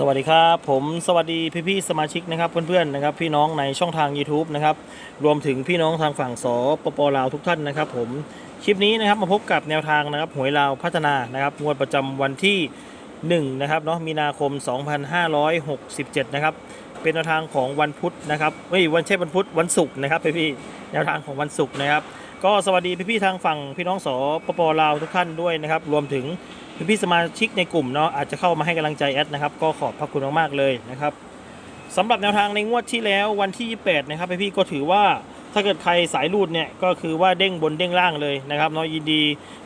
สวัสดีครับผมสวัสดีพี่พี่ๆสมาชิกนะครับเพื่อนๆนะครับพี่น้องในช่องทาง YouTube นะครับรวมถึงพี่น้องทางฝั่งสปปลาวทุกท่านนะครับผมคลิปนี้นะครับมาพบกับแนวทางนะครับหวยลาวพัฒนานะครับงวดประจำวันที่1นะครับเนาะมีนาคม 2567นะครับเป็นแนวทางของวันพุธนะครับเฮ้ยวันใช่วันพุธวันศุกร์นะครับพี่พี่ๆแนวทางของวันศุกร์นะครับก็สวัสดีพี่พี่ๆทางฝั่งพี่น้องสปปลาวทุกท่านด้วยนะครับรวมถึง พี่พี่สมาชิกในกลุ่มเนาะอาจจะเข้ามาให้กำลังใจแอดนะครับก็ขอบพระคุณมากๆเลยนะครับสำหรับแนวทางในงวดที่แล้ววันที่ 28 นะครับพี่พี่ก็ถือว่าถ้าเกิดใครสายรูดเนี่ยก็คือว่าเด้งบนเด้งล่างเลยนะครับเนาะยินดี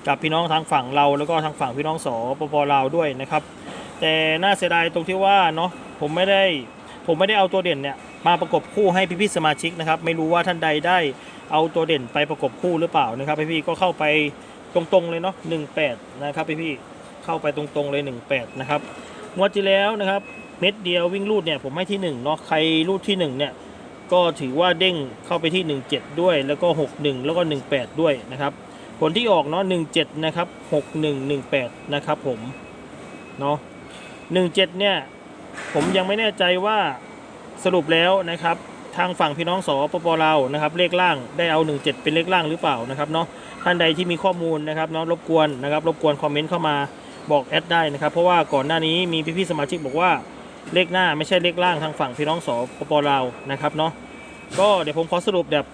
กับพี่น้องทางฝั่งเรา แล้วก็ทางฝั่งพี่น้องสปปลาวด้วยนะครับแต่น่าเสียดายตรงที่ว่าเนาะผมไม่ได้ผมไม่ได้เอาตัวเด่นเนี่ยมาประกบคู่ให้พี่พี่สมาชิกนะครับไม่รู้ว่าท่านใดได้เอาตัวเด่นไปประกบคู่หรือเปล่านะครับพี่พี่ก็เข้าไปตรงๆเลยเนาะ18 นะครับพี่พี่ เข้าไปตรงๆเลย 18 นะครับงวดที่แล้วนะครับเม็ดเดียววิ่งรูดเนี่ยผมให้ที่1เนาะใครรูดที่ 1 เนี่ยก็ถือว่าเด้งเข้าไปที่ 17 ด้วย แล้วก็ 61 แล้วก็ 18 ด้วยนะครับผลที่ออกเนาะ17 นะครับ 6118 นะครับผมเนาะ17 เนี่ยผมยังไม่แน่ใจว่าสรุปแล้วนะครับทางฝั่งพี่น้องสปปลาวนะครับเลขล่างได้เอา 17 เป็นเลขล่างหรือเปล่านะครับเนาะท่านใดที่มีข้อมูลนะครับเนาะรบกวนนะครับรบกวนคอมเมนต์เข้ามา บอกแอดได้นะครับ เพราะว่าก่อนหน้านี้มีพี่ๆสมาชิกบอกว่าเลขหน้าไม่ใช่เลขล่างทางฝั่งพี่น้องสปปลาวนะครับเนาะก็เดี๋ยวผมขอสรุปแบบ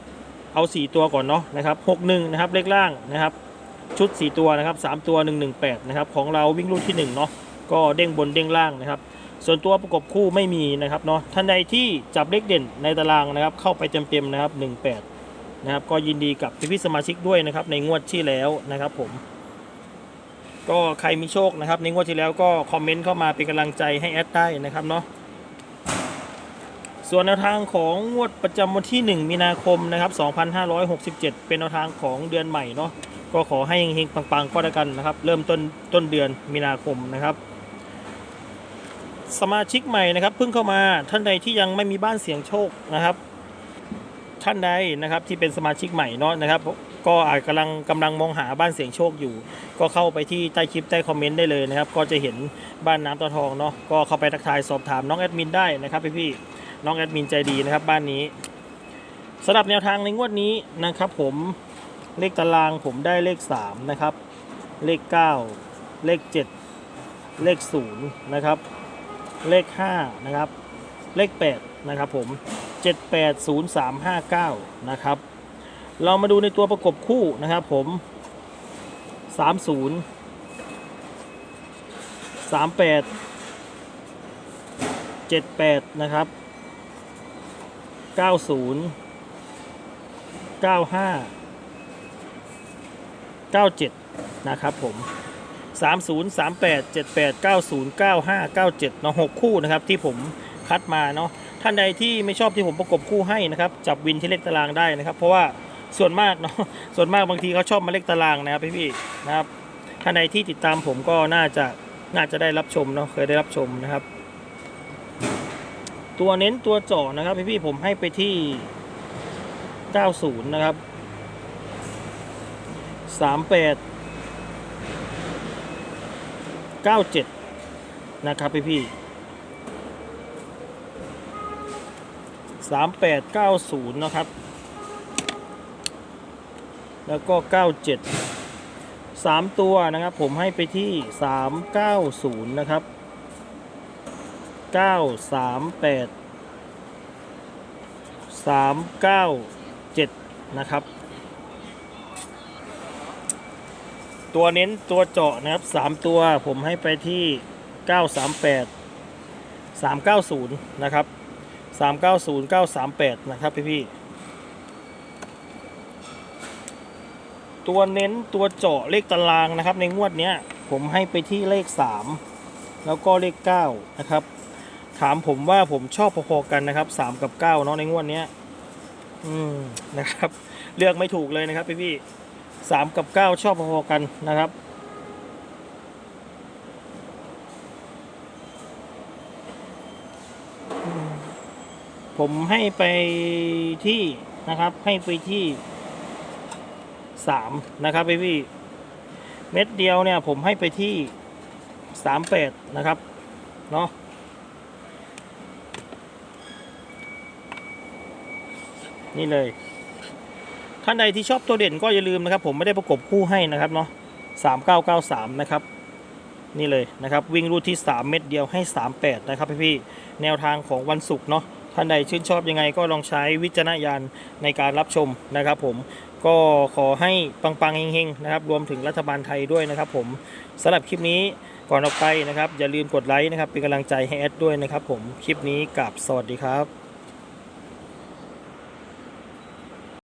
เอา 4 ตัวก่อนเนาะนะครับ61นะครับเลขล่างนะครับ ชุด 4 ตัวนะครับ 3 ตัว 118นะครับของเราวิ่งรุ่นที่1เนาะก็เด้งบนเด้งล่างนะครับ ส่วนตัวประกบคู่ไม่มีนะครับเนาะท่านใดที่จับเลขเด่นในตารางนะครับ เข้าไปเต็มๆนะครับ 18นะครับก็ยินดีกับพี่ๆสมาชิกด้วยนะครับในงวดที่แล้วนะครับผม ก็ใครมีโชคนะครับในงวดที่แล้วก็คอมเมนต์เข้ามาเป็นกำลังใจให้แอดได้นะครับเนาะส่วนแนวทางของงวดประจำวันที่ 1 มีนาคมนะครับ 2567 เป็นแนวทางของเดือนใหม่เนาะก็ขอให้เฮงๆปังๆก็แล้วกันนะครับ เริ่มต้นต้นเดือนมีนาคมนะครับ สมาชิกใหม่นะครับเพิ่งเข้ามาท่านใดที่ยังไม่มีบ้านเสียงโชคนะครับ ท่านใดนะครับที่เป็นสมาชิกใหม่เนาะนะครับ ก็อาจกำลังกำลังมองหาบ้านเสียงโชคอยู่ ก็เข้าไปที่ใต้คลิปใต้คอมเมนต์ได้เลยนะครับ ก็จะเห็นบ้านน้ำตาทองเนาะก็เข้าไปทักทายสอบถามน้องแอดมินได้นะครับพี่พี่น้องแอดมินใจดีนะครับบ้านนี้สำหรับแนวทางในงวดนี้นะครับ ผมเลขตารางผมได้เลข3นะครับเลข 9 เลข 7 เลข0นะครับเลข5นะครับเลข8นะครับผม 780359 นะครับ เรามาดูในตัวประกบคู่นะครับผม 30 38 78 นะครับ 90 95 97 นะครับผม30 38 78 90 95 97เนาะ6คู่นะครับที่ผมคัดมาเนาะ ท่านใดที่ไม่ชอบที่ผมประกบคู่ให้นะครับ จับวินที่เลขตารางได้นะครับ เพราะว่าส่วนมากเนาะส่วนมากบางทีเขาชอบมาเลขตารางนะครับพี่พี่นะครับท่านใดที่ติดตามผมก็น่าจะน่าจะได้รับชมเนาะเคยได้รับชมนะครับ ตัวเน้นตัวเจาะนะครับพี่พี่ผมให้ไปที่ 90 นะครับ 38 97 นะครับพี่พี่ สามแปดเก้าศูนย์นะครับ แล้วก็เก้าเจ็ดสามตัวนะครับ ผมให้ไปที่สามเก้าศูนย์นะครับเก้าสามแปดสามเก้าเจ็ดนะครับ ตัวเน้นตัวเจาะนะครับสามตัวผมให้ไปที่เก้าสามแปดสามเก้าศูนย์นะครับ สามเก้าศูนย์เก้าสามแปดนะครับพี่พี่ตัวเน้นตัวเจาะเลขตารางนะครับ ในงวดเนี้ยผมให้ไปที่เลขสามแล้วก็เลขเก้านะครับ ถามผมว่าผมชอบพอๆกันนะครับสามกับเก้าเนาะในงวดเนี้ยอืมนะครับ เลือกไม่ถูกเลยนะครับพี่พี่สามกับเก้าชอบพอๆกันนะครับ ผมให้ไปที่นะครับ ให้ไปที่สามนะครับพี่พี่เม็ดเดียวเนี่ยผมให้ไปที่สามแปดนะครับเนาะนี่เลย ท่านใดที่ชอบตัวเด่นก็อย่าลืมนะครับ ผมไม่ได้ประกบคู่ให้นะครับเนาะสามเก้าเก้าสามนะครับ นี่เลยนะครับ วิ่งรูดที่สามเม็ดเดียวให้สามแปดนะครับพี่พี่แนวทางของวันศุกร์เนาะ ท่านใดชื่นชอบยังไงก็ลองใช้วิจารณญาณในการรับชมนะครับผมก็ขอให้ปังๆเฮงๆนะครับรวมถึงรัฐบาลไทยด้วยนะครับผมสำหรับคลิปนี้ก่อนออกไปนะครับ อย่าลืมกดไลค์นะครับเป็นกำลังใจให้แอดด้วยนะครับผมคลิปนี้กับสวัสดีครับ